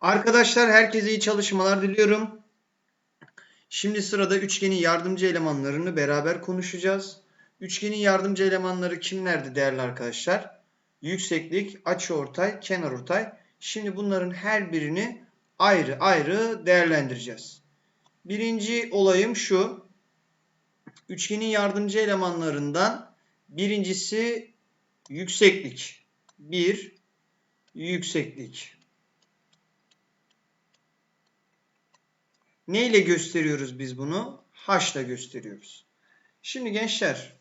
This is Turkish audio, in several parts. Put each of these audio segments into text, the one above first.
Arkadaşlar herkese iyi çalışmalar diliyorum. Şimdi sırada üçgenin yardımcı elemanlarını beraber konuşacağız. Üçgenin yardımcı elemanları kimlerdi değerli arkadaşlar? Yükseklik, açıortay, kenarortay. Şimdi bunların her birini ayrı ayrı değerlendireceğiz. Birinci olayım şu. Üçgenin yardımcı elemanlarından birincisi yükseklik. Bir, yükseklik. Ne ile gösteriyoruz biz bunu? H ile gösteriyoruz. Şimdi gençler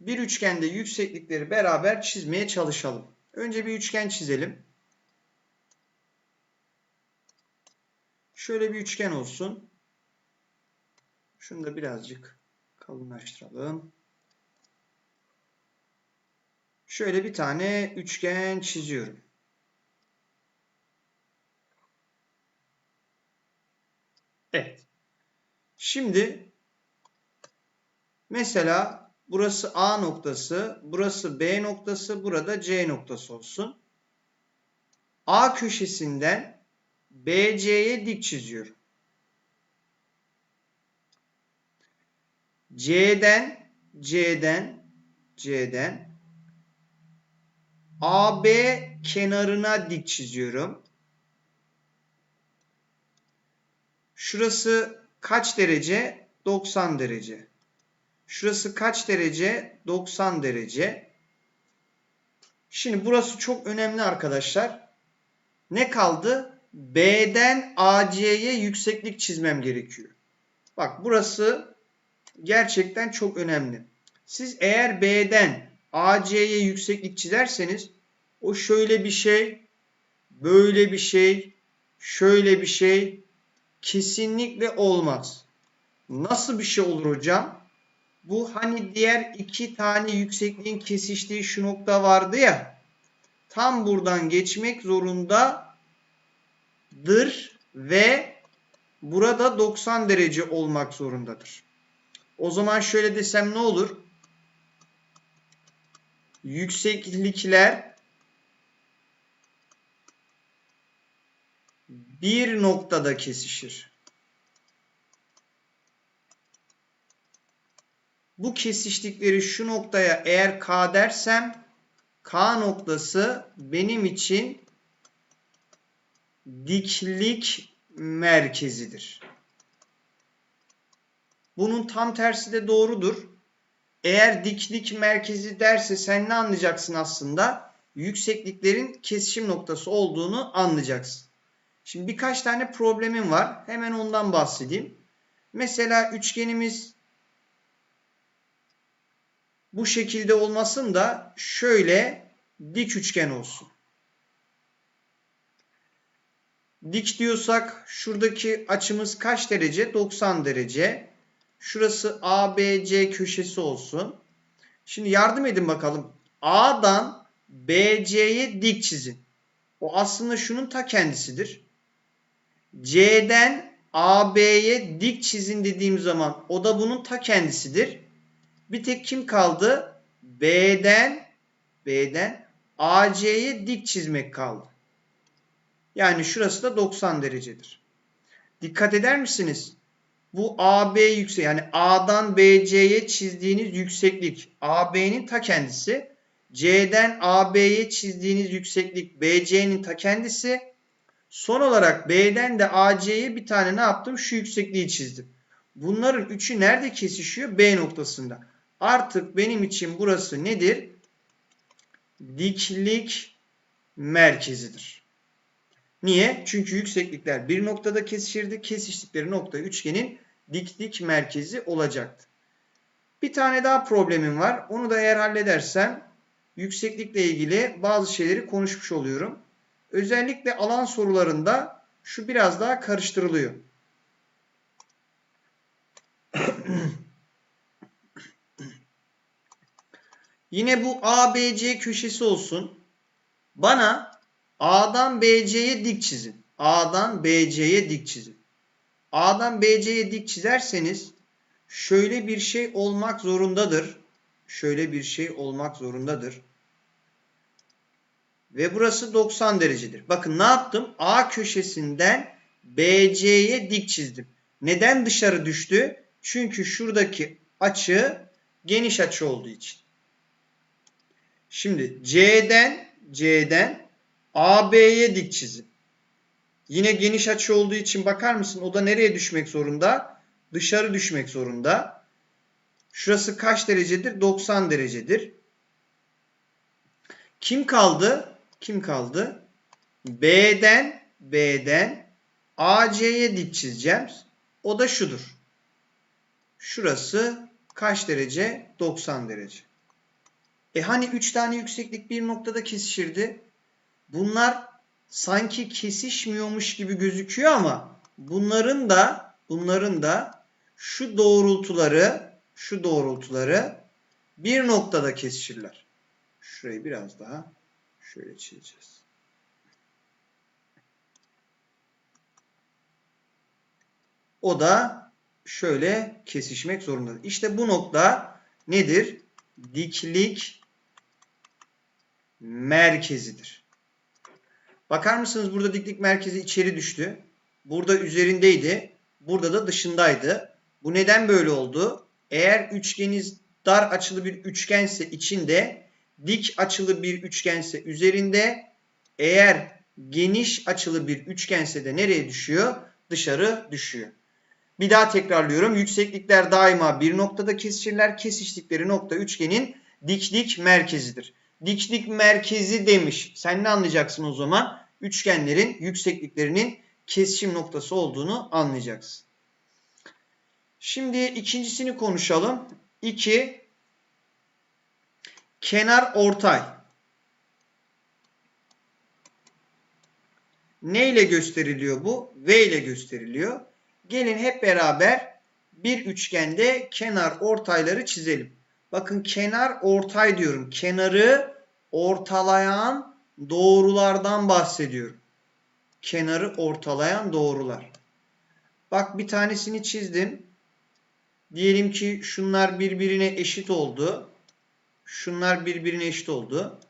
bir üçgende yükseklikleri beraber çizmeye çalışalım. Önce bir üçgen çizelim. Şöyle bir üçgen olsun. Şunu da birazcık kalınlaştıralım. Şöyle bir tane üçgen çiziyorum. Evet. Şimdi mesela burası A noktası, burası B noktası, burada C noktası olsun. A köşesinden BC'ye dik çiziyorum. C'den C'den C'den AB kenarına dik çiziyorum. Şurası kaç derece? 90 derece. Şurası kaç derece? 90 derece. Şimdi burası çok önemli arkadaşlar. Ne kaldı? B'den AC'ye yükseklik çizmem gerekiyor. Bak burası gerçekten çok önemli. Siz eğer B'den AC'ye yükseklik çizerseniz o şöyle bir şey, böyle bir şey, şöyle bir şey, kesinlikle olmaz. Nasıl bir şey olur hocam? Bu hani diğer iki tane yüksekliğin kesiştiği şu nokta vardı ya. Tam buradan geçmek zorundadır ve burada 90 derece olmak zorundadır. O zaman şöyle desem ne olur? Yükseklikler bir noktada kesişir. Bu kesiştikleri şu noktaya eğer K dersem K noktası benim için diklik merkezidir. Bunun tam tersi de doğrudur. Eğer diklik merkezi derse sen ne anlayacaksın aslında? Yüksekliklerin kesişim noktası olduğunu anlayacaksın. Şimdi birkaç tane problemim var. Hemen ondan bahsedeyim. Mesela üçgenimiz bu şekilde olmasın da şöyle dik üçgen olsun. Dik diyorsak şuradaki açımız kaç derece? 90 derece. Şurası ABC köşesi olsun. Şimdi yardım edin bakalım. A'dan BC'ye dik çizin. O aslında şunun ta kendisidir. C'den AB'ye dik çizin dediğim zaman o da bunun ta kendisidir. Bir tek kim kaldı? B'den B'den AC'ye dik çizmek kaldı. Yani şurası da 90 derecedir. Dikkat eder misiniz? Bu AB yüksek yani A'dan BC'ye çizdiğiniz yükseklik AB'nin ta kendisi. C'den AB'ye çizdiğiniz yükseklik BC'nin ta kendisi. Son olarak B'den de AC'ye bir tane ne yaptım? Şu yüksekliği çizdim. Bunların üçü nerede kesişiyor? B noktasında. Artık benim için burası nedir? Diklik merkezidir. Niye? Çünkü yükseklikler bir noktada kesişirdi. Kesiştikleri nokta üçgenin diklik merkezi olacaktı. Bir tane daha problemim var. Onu da eğer halledersem yükseklikle ilgili bazı şeyleri konuşmuş oluyorum. Özellikle alan sorularında şu biraz daha karıştırılıyor. Yine bu ABC köşesi olsun. Bana A'dan BC'ye dik çizin. A'dan BC'ye dik çizin. A'dan BC'ye dik çizerseniz şöyle bir şey olmak zorundadır. Şöyle bir şey olmak zorundadır. Ve burası 90 derecedir. Bakın ne yaptım? A köşesinden BC'ye dik çizdim. Neden dışarı düştü? Çünkü şuradaki açı geniş açı olduğu için. Şimdi C'den C'den AB'ye dik çizim. Yine geniş açı olduğu için bakar mısın? O da nereye düşmek zorunda? Dışarı düşmek zorunda. Şurası kaç derecedir? 90 derecedir. Kim kaldı? Kim kaldı? B'den B'den AC'ye dik çizeceğim. O da şudur. Şurası kaç derece? 90 derece. E hani 3 tane yükseklik bir noktada kesişirdi. Bunlar sanki kesişmiyormuş gibi gözüküyor ama bunların da bunların da şu doğrultuları şu doğrultuları bir noktada kesişirler. Şurayı biraz daha şöyle çizeceğiz. O da şöyle kesişmek zorundadır. İşte bu nokta nedir? Diklik merkezidir. Bakar mısınız burada diklik merkezi içeri düştü. Burada üzerindeydi. Burada da dışındaydı. Bu neden böyle oldu? Eğer üçgeniz dar açılı bir üçgense içinde, dik açılı bir üçgense üzerinde, eğer geniş açılı bir üçgense de nereye düşüyor? Dışarı düşüyor. Bir daha tekrarlıyorum. Yükseklikler daima bir noktada kesişirler. Kesiştikleri nokta üçgenin diklik merkezidir. Diklik merkezi demiş. Sen ne anlayacaksın o zaman? Üçgenlerin yüksekliklerinin kesişim noktası olduğunu anlayacaksın. Şimdi ikincisini konuşalım. 2 kenar ortay. Ne ile gösteriliyor bu? V ile gösteriliyor. Gelin hep beraber bir üçgende kenar ortayları çizelim. Bakın kenar ortay diyorum. Kenarı ortalayan doğrulardan bahsediyorum. Kenarı ortalayan doğrular. Bak bir tanesini çizdim. Diyelim ki şunlar birbirine eşit oldu. Şunlar birbirine eşit oldu.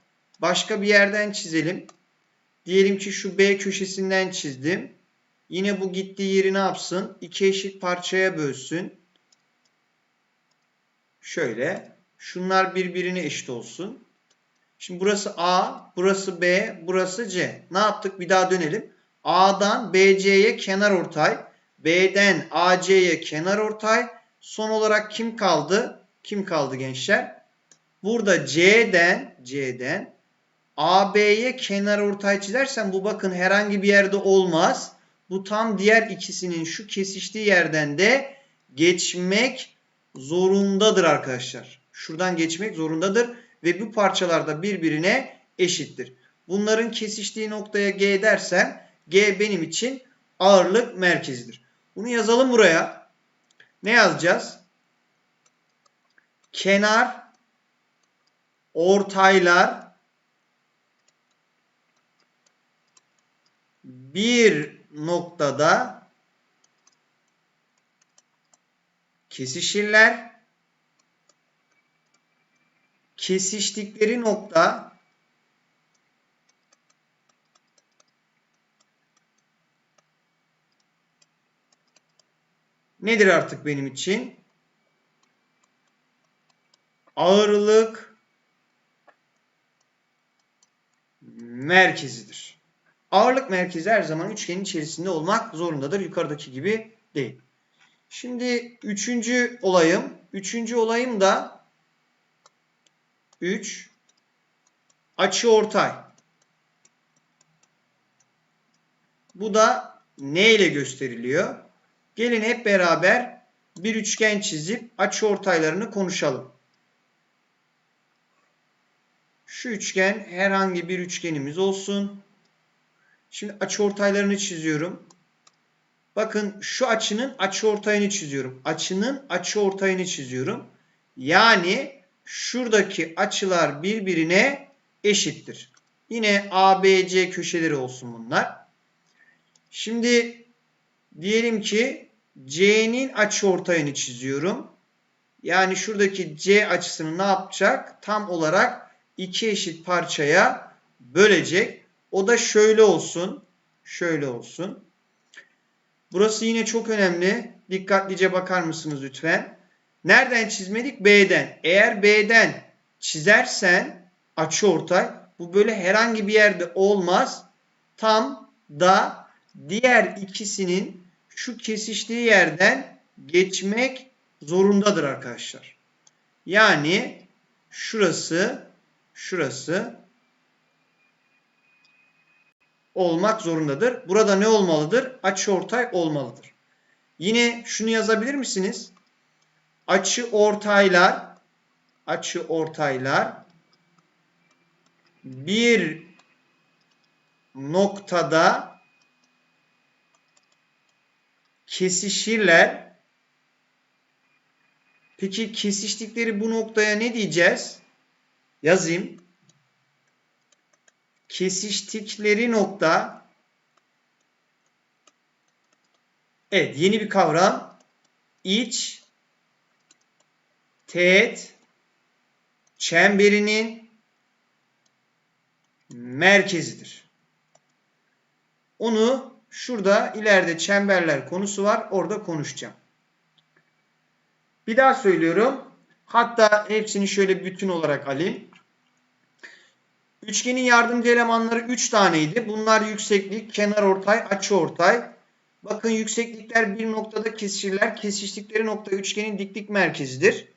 Başka bir yerden çizelim. Diyelim ki şu B köşesinden çizdim. Yine bu gittiği yeri ne yapsın? İki eşit parçaya bölsün. Şöyle. Şunlar birbirine eşit olsun. Şimdi burası A, burası B, burası C. Ne yaptık? Bir daha dönelim. A'dan BC'ye kenar ortay. B'den AC'ye kenar ortay. Son olarak kim kaldı? Kim kaldı gençler? Burada C'den C'den AB'ye kenar ortay çizersem bu bakın herhangi bir yerde olmaz. Bu tam diğer ikisinin şu kesiştiği yerden de geçmek zorundadır arkadaşlar. Şuradan geçmek zorundadır ve bu parçalar da birbirine eşittir. Bunların kesiştiği noktaya G dersem G benim için ağırlık merkezidir. Bunu yazalım buraya. Ne yazacağız? Kenar ortaylar bir noktada kesişirler. Kesiştikleri nokta nedir artık benim için? Ağırlık merkezidir. Ağırlık merkezi her zaman üçgenin içerisinde olmak zorundadır. Yukarıdaki gibi değil. Şimdi üçüncü olayım. Üçüncü olayım da 3 açı ortay. Bu da ne ile gösteriliyor? Gelin hep beraber bir üçgen çizip açı ortaylarını konuşalım. Şu üçgen herhangi bir üçgenimiz olsun. Şimdi açı ortaylarını çiziyorum. Bakın şu açının açı ortayını çiziyorum. Açının açı ortayını çiziyorum. Yani şuradaki açılar birbirine eşittir. Yine ABC köşeleri olsun bunlar. Şimdi diyelim ki C'nin açı ortayını çiziyorum. Yani şuradaki C açısını ne yapacak? Tam olarak iki eşit parçaya bölecek. O da şöyle olsun. Şöyle olsun. Burası yine çok önemli. Dikkatlice bakar mısınız lütfen? Nereden çizmedik? B'den. Eğer B'den çizersen açı ortay bu böyle herhangi bir yerde olmaz. Tam da diğer ikisinin şu kesiştiği yerden geçmek zorundadır arkadaşlar. Yani şurası şurası olmak zorundadır. Burada ne olmalıdır? Açı ortay olmalıdır. Yine şunu yazabilir misiniz? Açı ortaylar açı ortaylar bir noktada kesişirler. Peki kesiştikleri bu noktaya ne diyeceğiz? Yazayım. Kesiştikleri nokta Evet yeni bir kavram. İç teğet çemberinin merkezidir. Onu şurada ileride çemberler konusu var. Orada konuşacağım. Bir daha söylüyorum. Hatta hepsini şöyle bütün olarak alayım. Üçgenin yardımcı elemanları 3 taneydi. Bunlar yükseklik, kenar ortay, açı ortay. Bakın yükseklikler bir noktada kesişirler. Kesiştikleri nokta üçgenin diklik merkezidir.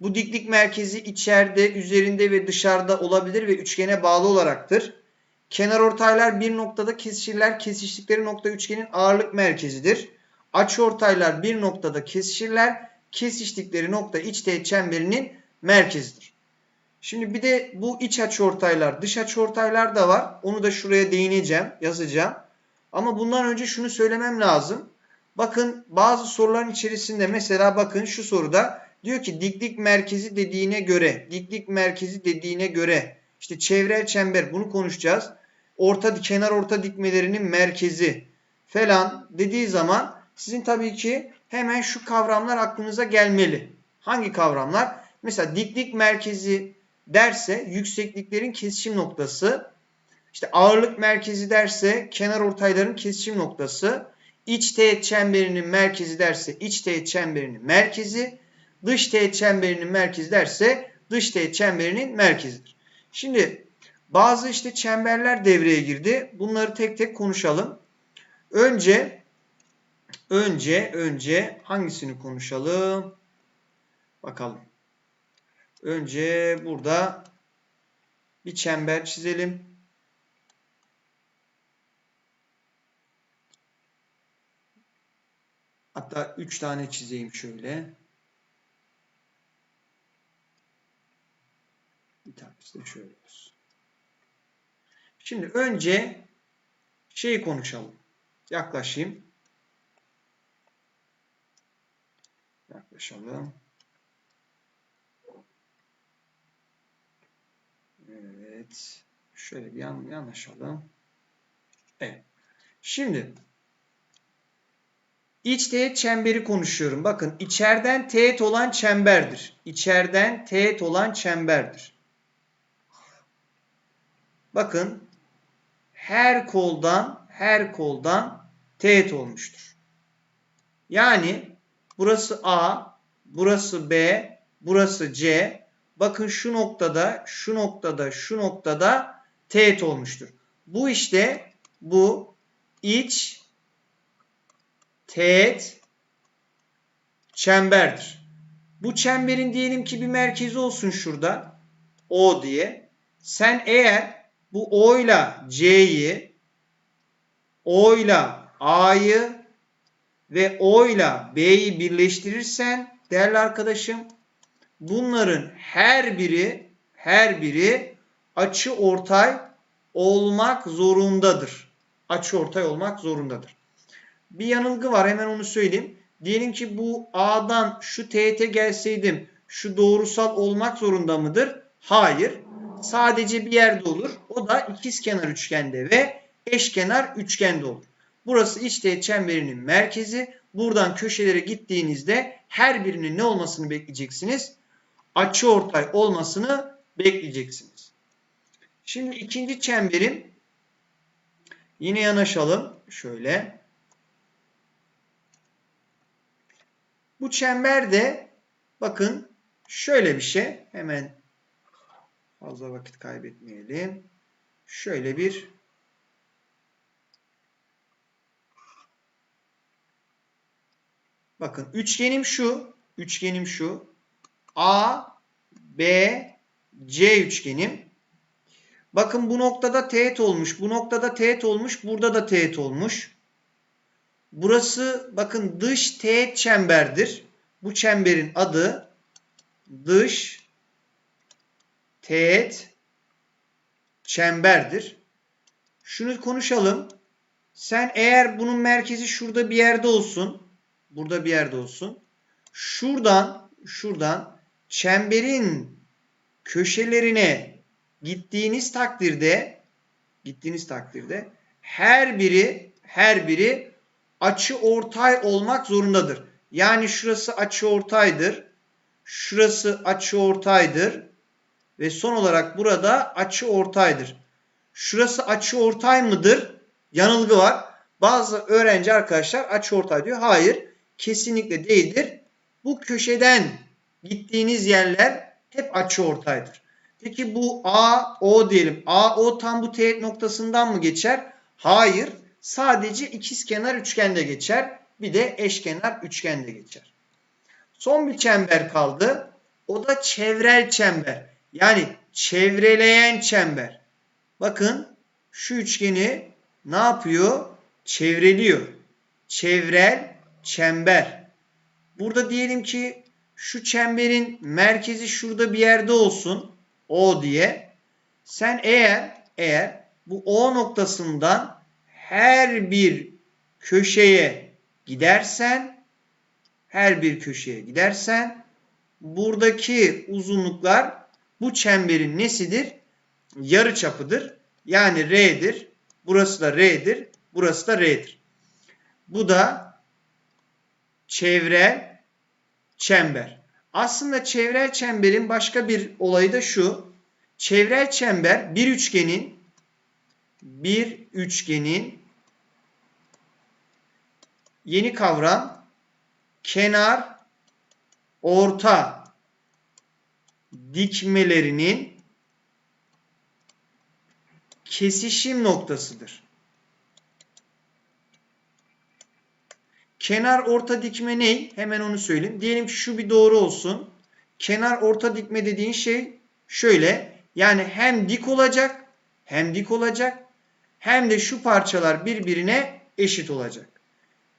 Bu diklik merkezi içeride, üzerinde ve dışarıda olabilir ve üçgene bağlı olaraktır. Kenar ortaylar bir noktada kesişirler. Kesiştikleri nokta üçgenin ağırlık merkezidir. Açı ortaylar bir noktada kesişirler. Kesiştikleri nokta iç teğet çemberinin merkezidir. Şimdi bir de bu iç açı ortaylar, dış açı ortaylar da var. Onu da şuraya değineceğim, yazacağım. Ama bundan önce şunu söylemem lazım. Bakın bazı soruların içerisinde mesela bakın şu soruda diyor ki diklik merkezi dediğine göre, diklik merkezi dediğine göre işte çevrel çember bunu konuşacağız. Orta kenar orta dikmelerinin merkezi falan dediği zaman sizin tabii ki hemen şu kavramlar aklınıza gelmeli. Hangi kavramlar? Mesela diklik merkezi derse yüksekliklerin kesişim noktası, işte ağırlık merkezi derse kenar ortayların kesişim noktası, iç teğet çemberinin merkezi derse iç teğet çemberinin merkezi, dış teğet çemberinin merkezi derse dış teğet çemberinin merkezidir. Şimdi bazı işte çemberler devreye girdi. Bunları tek tek konuşalım. Önce önce önce hangisini konuşalım? Bakalım. Önce burada bir çember çizelim. Hatta 3 tane çizeyim şöyle. Bir tanesi de şöyle olsun. Şimdi önce şeyi konuşalım. Yaklaşayım. Yaklaşalım. Evet. Şöyle bir yan, yanaşalım. Evet. Şimdi iç teğet çemberi konuşuyorum. Bakın içeriden teğet olan çemberdir. İçeriden teğet olan çemberdir. Bakın her koldan her koldan teğet olmuştur. Yani burası A, burası B, burası C. Bakın şu noktada, şu noktada, şu noktada teğet olmuştur. Bu işte bu iç teğet çemberdir. Bu çemberin diyelim ki bir merkezi olsun şurada. O diye. Sen eğer bu O ile C'yi, O ile A'yı ve O ile B'yi birleştirirsen değerli arkadaşım bunların her biri her biri açı ortay olmak zorundadır. Açı ortay olmak zorundadır. Bir yanılgı var hemen onu söyleyeyim. Diyelim ki bu A'dan şu teğete gelseydim şu doğrusal olmak zorunda mıdır? Hayır. Sadece bir yerde olur. O da ikizkenar üçgende ve eşkenar üçgende olur. Burası iç teğet çemberinin merkezi. Buradan köşelere gittiğinizde her birinin ne olmasını bekleyeceksiniz? Açı ortay olmasını bekleyeceksiniz. Şimdi ikinci çemberim yine yanaşalım. Şöyle. Bu çember de bakın şöyle bir şey. Hemen fazla vakit kaybetmeyelim. Şöyle bir Bakın üçgenim şu. Üçgenim şu. A, B, C üçgenim. Bakın bu noktada teğet olmuş. Bu noktada teğet olmuş. Burada da teğet olmuş. Burası bakın dış teğet çemberdir. Bu çemberin adı dış teğet çemberdir. Şunu konuşalım. Sen eğer bunun merkezi şurada bir yerde olsun. Burada bir yerde olsun. Şuradan şuradan çemberin köşelerine gittiğiniz takdirde gittiğiniz takdirde her biri her biri açı ortay olmak zorundadır. Yani şurası açı ortaydır. Şurası açı ortaydır. Ve son olarak burada açı ortaydır. Şurası açı ortay mıdır? Yanılgı var. Bazı öğrenci arkadaşlar açı ortay diyor. Hayır, kesinlikle değildir. Bu köşeden gittiğiniz yerler hep açı ortaydır. Peki bu A, O diyelim. A, O tam bu teğet noktasından mı geçer? Hayır. Sadece ikizkenar üçgende geçer. Bir de eşkenar üçgende geçer. Son bir çember kaldı. O da çevrel çember. Yani çevreleyen çember. Bakın şu üçgeni ne yapıyor? Çevreliyor. Çevrel çember. Burada diyelim ki şu çemberin merkezi şurada bir yerde olsun. O diye. Sen eğer eğer bu O noktasından her bir köşeye gidersen her bir köşeye gidersen buradaki uzunluklar bu çemberin nesidir? Yarı çapıdır. Yani R'dir. Burası da R'dir. Burası da R'dir. Bu da çevrel çember. Aslında çevrel çemberin başka bir olayı da şu. Çevrel çember bir üçgenin bir üçgenin yeni kavram kenar orta dikmelerinin kesişim noktasıdır. Kenar orta dikme ne? Hemen onu söyleyeyim. Diyelim ki şu bir doğru olsun. Kenar orta dikme dediğin şey şöyle. Yani hem dik olacak, hem dik olacak, hem de şu parçalar birbirine eşit olacak.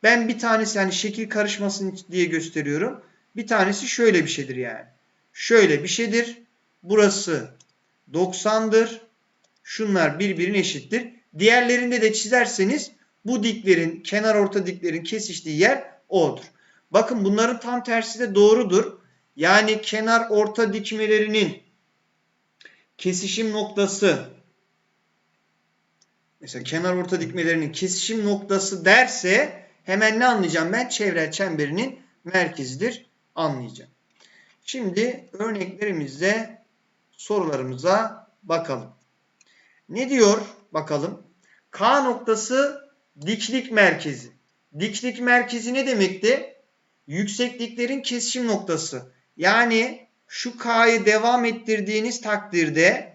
Ben bir tanesi hani şekil karışmasın diye gösteriyorum. Bir tanesi şöyle bir şeydir yani. Şöyle bir şeydir. Burası 90'dır. Şunlar birbirine eşittir. Diğerlerinde de çizerseniz bu diklerin, kenar orta diklerin kesiştiği yer O'dur. Bakın bunların tam tersi de doğrudur. Yani kenar orta dikmelerinin kesişim noktası mesela kenar orta dikmelerinin kesişim noktası derse hemen ne anlayacağım ben? Çevrel çemberinin merkezidir anlayacağım. Şimdi örneklerimizde sorularımıza bakalım. Ne diyor bakalım? K noktası diklik merkezi. Diklik merkezi ne demekti? Yüksekliklerin kesişim noktası. Yani şu K'yı devam ettirdiğiniz takdirde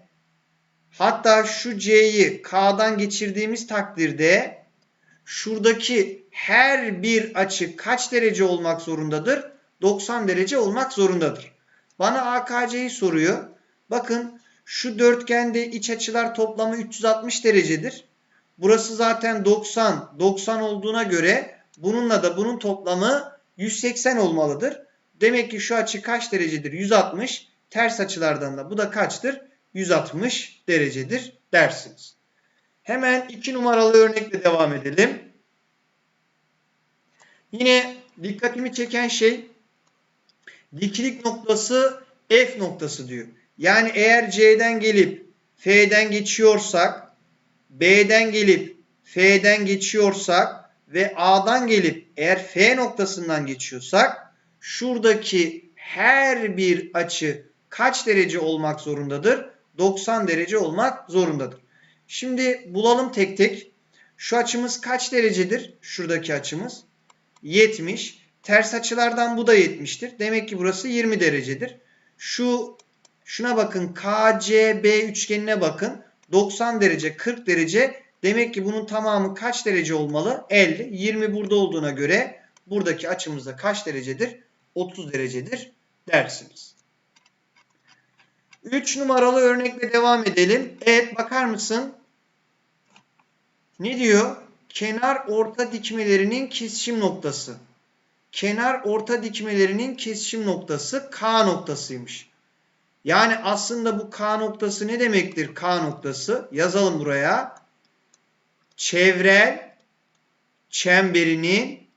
hatta şu C'yi K'dan geçirdiğimiz takdirde şuradaki her bir açı kaç derece olmak zorundadır? 90 derece olmak zorundadır. Bana AKC'yi soruyor. Bakın şu dörtgende iç açılar toplamı 360 derecedir. Burası zaten 90. 90 olduğuna göre bununla da bunun toplamı 180 olmalıdır. Demek ki şu açı kaç derecedir? 160. Ters açılardan da bu da kaçtır? 160 derecedir dersiniz. Hemen 2 numaralı örnekle devam edelim. Yine dikkatimi çeken şey diklik noktası F noktası diyor. Yani eğer C'den gelip F'den geçiyorsak, B'den gelip F'den geçiyorsak ve A'dan gelip eğer F noktasından geçiyorsak şuradaki her bir açı kaç derece olmak zorundadır? 90 derece olmak zorundadır. Şimdi bulalım tek tek. Şu açımız kaç derecedir? Şuradaki açımız 70. Ters açılardan bu da 70'tir. Demek ki burası 20 derecedir. Şu şuna bakın KCB üçgenine bakın. 90 derece 40 derece. Demek ki bunun tamamı kaç derece olmalı? 50. 20 burada olduğuna göre buradaki açımızda kaç derecedir? 30 derecedir dersiniz. 3 numaralı örnekle devam edelim. Evet bakar mısın? Ne diyor? Kenar orta dikmelerinin kesişim noktası. Kenar orta dikmelerinin kesişim noktası K noktasıymış. Yani aslında bu K noktası ne demektir? K noktası. Yazalım buraya. Çevrel çemberinin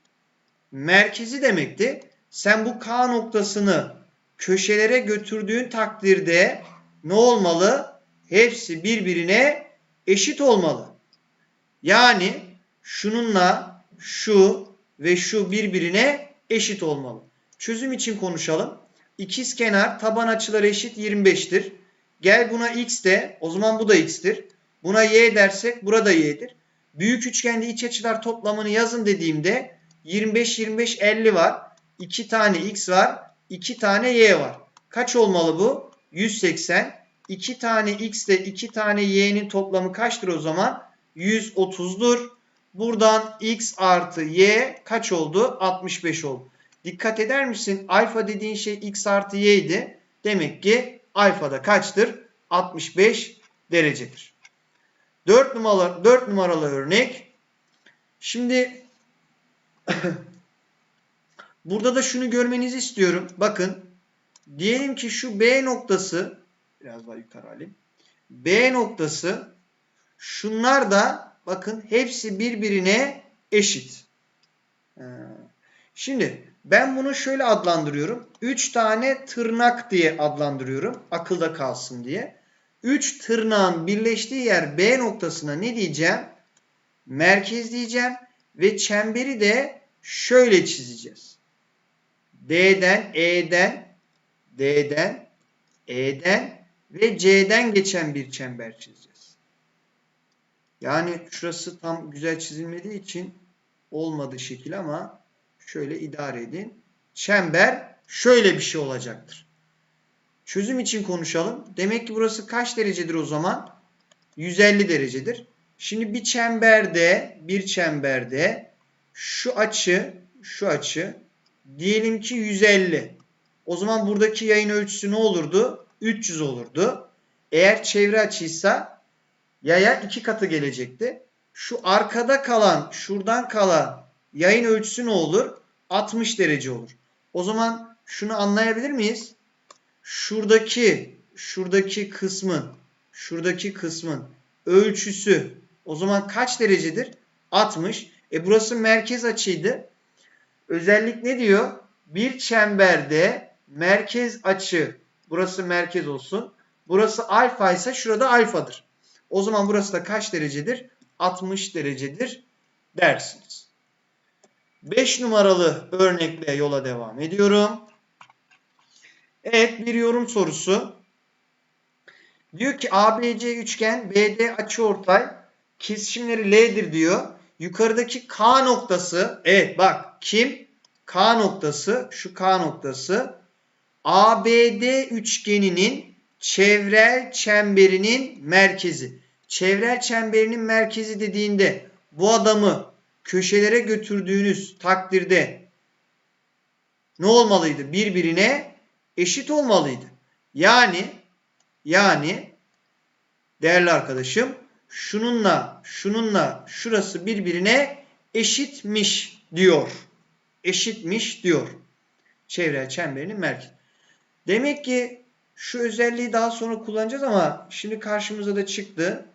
merkezi demekti. Sen bu K noktasını köşelere götürdüğün takdirde ne olmalı? Hepsi birbirine eşit olmalı. Yani şununla şu ve şu birbirine eşit olmalı. Çözüm için konuşalım. İkiz kenar taban açıları eşit 25'tir. Gel buna x de o zaman bu da x'tir. Buna y dersek burada y'dir. Büyük üçgende iç açılar toplamını yazın dediğimde 25 25 50 var. 2 tane x var. 2 tane y var. Kaç olmalı bu? 180. 2 tane x ile 2 tane y'nin toplamı kaçtır o zaman? 130'dur. Buradan x artı y kaç oldu? 65 oldu. Dikkat eder misin? Alfa dediğin şey x artı y. Demek ki alfa da kaçtır? 65 derecedir. 4 numaralı, 4 numaralı örnek. Şimdi burada da şunu görmenizi istiyorum. Bakın diyelim ki şu B noktası biraz daha yukarı alayım. B noktası şunlar da bakın hepsi birbirine eşit. Şimdi ben bunu şöyle adlandırıyorum. 3 tane tırnak diye adlandırıyorum. Akılda kalsın diye. 3 tırnağın birleştiği yer B noktasına ne diyeceğim? Merkez diyeceğim. Ve çemberi de şöyle çizeceğiz. D'den, E'den, D'den, E'den ve C'den geçen bir çember çizeceğiz. Yani şurası tam güzel çizilmediği için olmadı şekil ama şöyle idare edin. Çember şöyle bir şey olacaktır. Çözüm için konuşalım. Demek ki burası kaç derecedir o zaman? 150 derecedir. Şimdi bir çemberde, bir çemberde şu açı, şu açı diyelim ki 150. O zaman buradaki yayın ölçüsü ne olurdu? 300 olurdu. Eğer çevre açıysa yaya iki katı gelecekti. Şu arkada kalan, şuradan kalan yayın ölçüsü ne olur? 60 derece olur. O zaman şunu anlayabilir miyiz? Şuradaki, şuradaki kısmın, şuradaki kısmın ölçüsü o zaman kaç derecedir? 60. E burası merkez açıydı. Özellik ne diyor? Bir çemberde merkez açı, burası merkez olsun. Burası alfa ise şurada alfadır. O zaman burası da kaç derecedir? 60 derecedir dersiniz. 5 numaralı örnekle yola devam ediyorum. Evet bir yorum sorusu. Diyor ki ABC üçgen BD açıortay kesişimleri L'dir diyor. Yukarıdaki K noktası evet bak kim? K noktası şu K noktası ABD üçgeninin çevrel çemberinin merkezi. Çevrel çemberinin merkezi dediğinde bu adamı köşelere götürdüğünüz takdirde ne olmalıydı? Birbirine eşit olmalıydı. Yani yani değerli arkadaşım şununla şununla şurası birbirine eşitmiş diyor. Eşitmiş diyor. Çevrel çemberinin merkezi. Demek ki şu özelliği daha sonra kullanacağız ama şimdi karşımıza da çıktı.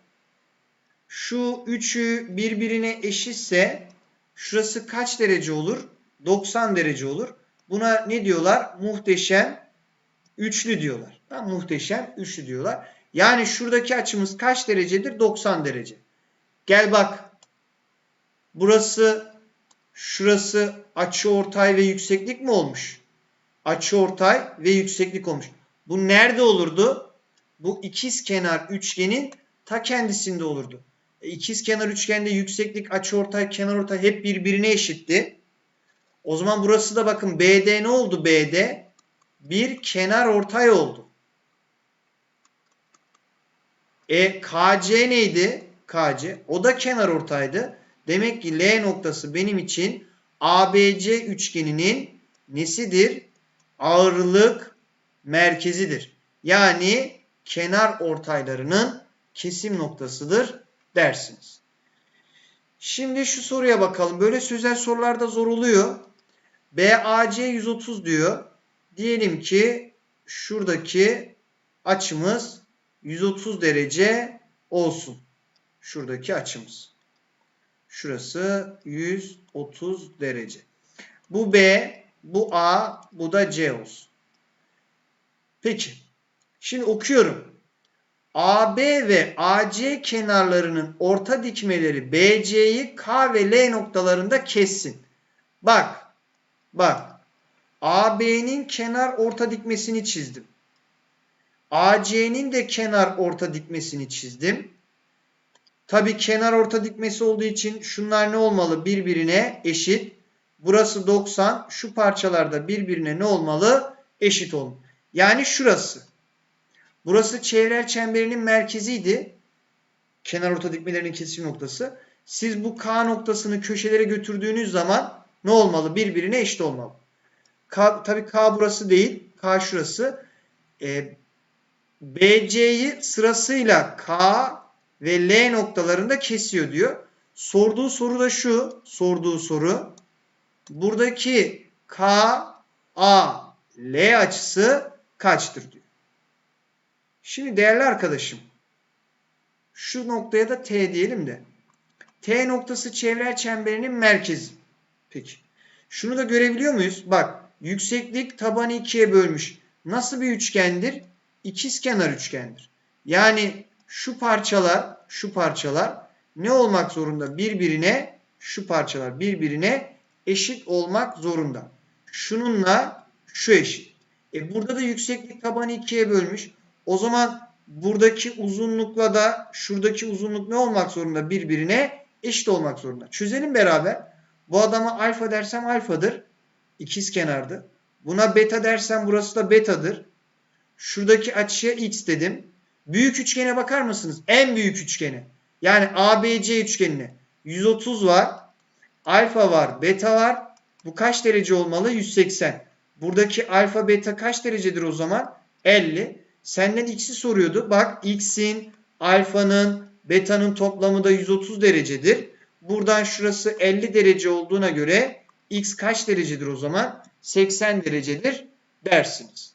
Şu üçü birbirine eşitse şurası kaç derece olur? 90 derece olur. Buna ne diyorlar? Muhteşem üçlü diyorlar. Tamam, muhteşem üçlü diyorlar. Yani şuradaki açımız kaç derecedir? 90 derece. Gel bak. Burası şurası açı ortay ve yükseklik mi olmuş? Açı ortay ve yükseklik olmuş. Bu nerede olurdu? bu ikiz kenar üçgenin ta kendisinde olurdu. İkiz kenar üçgende yükseklik, açıortay, kenarortay hep birbirine eşitti. O zaman burası da bakın BD ne oldu BD? Bir kenar ortay oldu. E KC neydi? KC. O da kenar ortaydı. Demek ki L noktası benim için ABC üçgeninin nesidir? Ağırlık merkezidir. Yani kenar ortaylarının kesim noktasıdır dersiniz. Şimdi şu soruya bakalım. Böyle sözel sorularda zor oluyor. BAC 130 diyor. Diyelim ki şuradaki açımız 130 derece olsun. Şuradaki açımız. Şurası 130 derece. Bu B, bu A, bu da C olsun. Peki. Şimdi okuyorum. AB ve AC kenarlarının orta dikmeleri BC'yi K ve L noktalarında kessin. Bak. Bak. AB'nin kenar orta dikmesini çizdim. AC'nin de kenar orta dikmesini çizdim. Tabi kenar orta dikmesi olduğu için şunlar ne olmalı? Birbirine eşit. Burası 90. Şu parçalarda birbirine ne olmalı? Eşit olmalı. Yani şurası. Burası çevrel çemberinin merkeziydi. Kenar orta dikmelerinin kesim noktası. Siz bu K noktasını köşelere götürdüğünüz zaman ne olmalı? Birbirine eşit olmalı. K, tabii K burası değil. K şurası. E, BC'yi sırasıyla K ve L noktalarında kesiyor diyor. Sorduğu soru da şu. Sorduğu soru. Buradaki K, A, L açısı kaçtır diyor. Şimdi değerli arkadaşım. Şu noktaya da T diyelim de. T noktası çevrel çemberinin merkezi. Peki. Şunu da görebiliyor muyuz? Bak yükseklik tabanı ikiye bölmüş. Nasıl bir üçgendir? İkizkenar üçgendir. Yani şu parçalar, şu parçalar ne olmak zorunda? Birbirine, şu parçalar birbirine eşit olmak zorunda. Şununla şu eşit. E burada da yükseklik tabanı ikiye bölmüş. O zaman buradaki uzunlukla da şuradaki uzunluk ne olmak zorunda? Birbirine eşit olmak zorunda. Çözelim beraber. Bu adama alfa dersem alfadır. İkiz kenardı. Buna beta dersem burası da betadır. Şuradaki açıya x dedim. Büyük üçgene bakar mısınız? En büyük üçgene. Yani ABC üçgenine. 130 var. Alfa var. Beta var. Bu kaç derece olmalı? 180. Buradaki alfa beta kaç derecedir o zaman? 50. Senden x'i soruyordu. Bak x'in, alfanın, beta'nın toplamı da 130 derecedir. Buradan şurası 50 derece olduğuna göre x kaç derecedir o zaman? 80 derecedir dersiniz.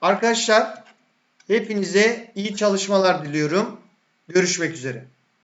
Arkadaşlar hepinize iyi çalışmalar diliyorum. Görüşmek üzere.